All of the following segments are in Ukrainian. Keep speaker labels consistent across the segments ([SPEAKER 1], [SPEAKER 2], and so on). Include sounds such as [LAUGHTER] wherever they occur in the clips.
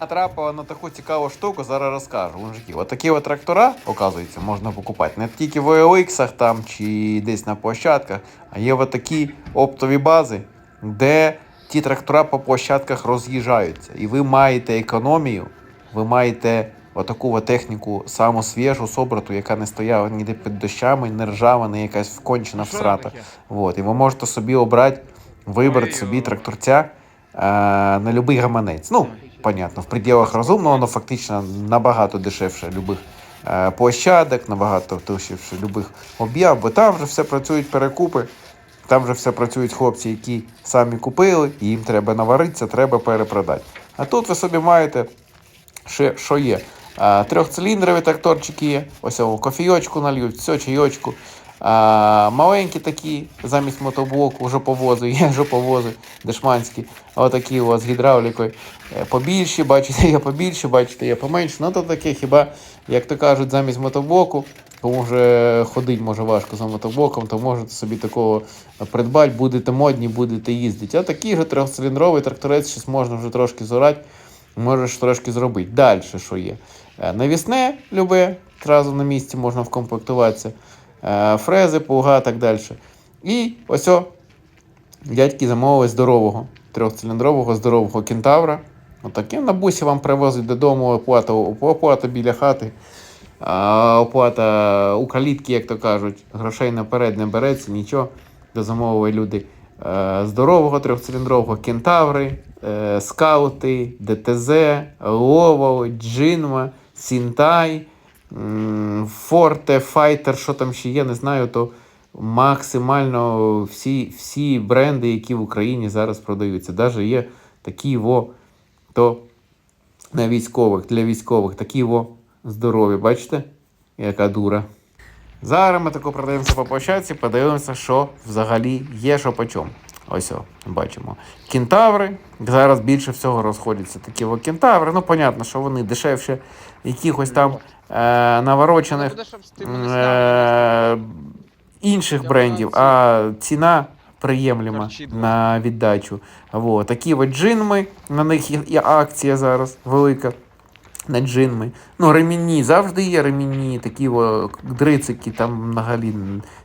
[SPEAKER 1] Натрапила на таку цікаву штуку, зараз розкажу. Мужики, от такі от трактора, оказується, можна покупати не тільки в OLX там чи десь на площадках, а є от такі оптові бази, де ті трактора по площадках роз'їжджаються. І ви маєте економію, ви маєте отаку от техніку саму свіжу, собрату, яка не стояла ніде під дощами, не ржава, не якась вкончена всрата. Вот. І ви можете собі обрати, вибрати собі тракторця е, на будь-який гаманець. Ну, понятно, в пределах розумного, воно фактично набагато дешевше любих е, площадок, набагато дешевше любих об'яв, бо там вже все працюють перекупи. Там вже все працюють хлопці, які самі купили, і їм треба наваритися, треба перепродати. А тут ви собі маєте ще що є. Трьохциліндрові тракторчики є. Ось о, кофійочку нальють, все, чайочку. А, маленькі такі, замість мотоблоку, жоповози, є [LAUGHS] жоповози дешманські. Отакі от з гідравлікою. Е, Побільші, бачите, є побільші, бачите, є поменше. Ну то таке хіба, як то кажуть, замість мотоблоку. Кому вже ходить може важко за мотоблоком, то можете собі такого придбати, будете модні, будете їздити. А такий же трьохциліндровий тракторець щось можна вже трошки зорати можеш трошки зробити. Далі що є? Е, Навісне любе, одразу на місці можна вкомплектуватися. Е, Фрези, плуга, так далі. І ось о, дядьки замовили здорового, трьохциліндрового здорового кентавра. Отаке на бусі вам привозить додому оплата, оплата біля хати. Оплата у калітки, як то кажуть, грошей наперед не береться, нічого. Дозамовили люди е, здорового трьохциліндрового кентаври, е, скаути, ДТЗ, Лово, Джинма, Сінтай, Форте, Файтер, що там ще є, не знаю, то максимально всі, всі бренди, які в Україні зараз продаються. Навіть є такі во, то на військових, для військових, такі во здорові, бачите, яка дура. Зараз ми тако продаємося по площадці, подивимося, що взагалі є, що по чому. Ось о, бачимо. Кентаври. Зараз більше всього розходяться такі о, кентаври. Ну, понятно, що вони дешевше якихось там е, наворочених е, інших брендів, а ціна приємлема на віддачу. Во, такі от джинми, на них є акція зараз велика. На джинми. Ну, ремінні завжди є ремінні, такі о, дрицики, там взагалі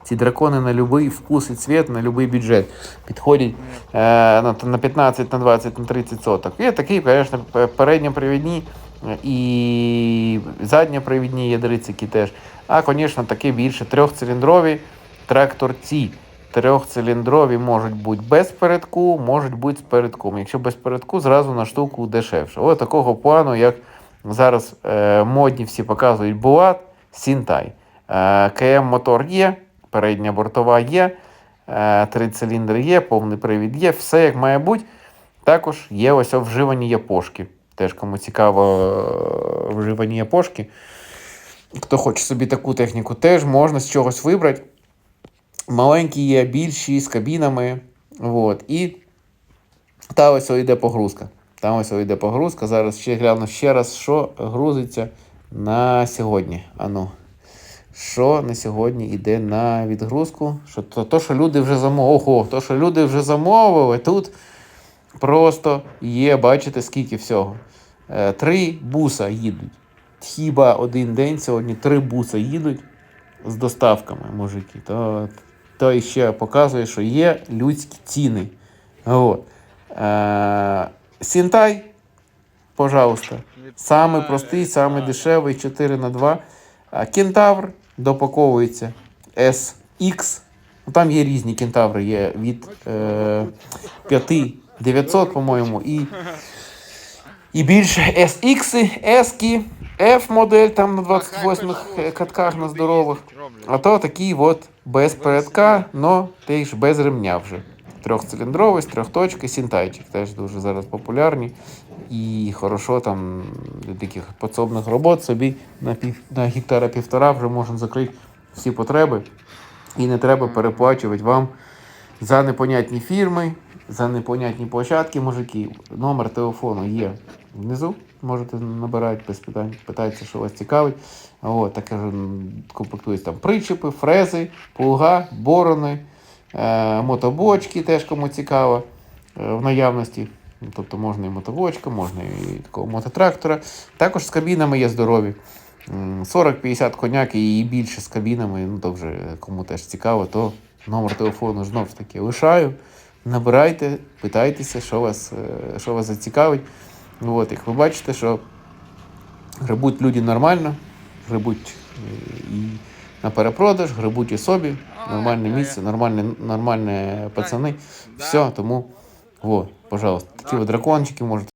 [SPEAKER 1] ці дракони на будь-який вкус і цвіт, на будь-який бюджет підходять е, на, на 15, на 20, на 30 соток. Є такі, звісно, передньопривідні е, і задньопривідні є дрицики теж. А, звісно, такі більше трьохциліндрові тракторці. Трьохциліндрові можуть бути без передку, можуть бути з передком. Якщо без передку, зразу на штуку дешевше. Ось такого плану, як зараз е, модні всі показують Булат, Сінтай. Е, КМ мотор є, передня бортова є, е, три циліндри є, повний привід є, все як має бути. Також є ось вживані япошки. Теж кому цікаво е, вживані япошки. Хто хоче собі таку техніку, теж можна з чогось вибрати. Маленькі є, більші, з кабінами. Вот. І та ось о йде погрузка. Там ось йде погрузка. Зараз ще гляну ще раз, що грузиться на сьогодні. Ану. Що на сьогодні йде на відгрузку? Що то, то, що люди вже замовили. То, що люди вже замовили, тут просто є, бачите, скільки всього. Е, три буса їдуть. Хіба один день сьогодні три буса їдуть з доставками, мужики. То, то ще показує, що є людські ціни. От. Сінтай, пожалуйста. Самий простий, самий дешевий 4 на 2 А Кентавр допаковується SX. Ну, там є різні кентаври, є від е, 5900, по-моєму, і, і більше SX, S, F модель там на 28 катках на здорових. А то такий от без передка, но теж без ремня вже. Трьохциліндровий, з трьохточки, сінтайчик теж дуже зараз популярні. І хорошо там для таких підсобних робот собі на, пів, на гектара півтора вже можна закрити всі потреби. І не треба переплачувати вам за непонятні фірми, за непонятні площадки, мужики. Номер телефону є внизу. Можете набирати без питань, питайтеся, що вас цікавить. От, так кажу, комплектують там причепи, фрези, плуга, борони, мотобочки теж кому цікаво е, в наявності. Ну, Тобто можна і мотовочка, можна і такого мототрактора. Також з кабінами є здорові. 40-50 коняк і більше з кабінами. Ну, вже кому теж цікаво, то номер телефону знову ж таки лишаю. Набирайте, питайтеся, що вас, е, що вас зацікавить. Ну, От, як ви бачите, що грибуть люди нормально, грибуть е, і на перепродаж, грибуть і собі. Нормальне місце, нормальне, нормальне пацани. Все, тому, во, пожалуйста, такі ви дракончики можете.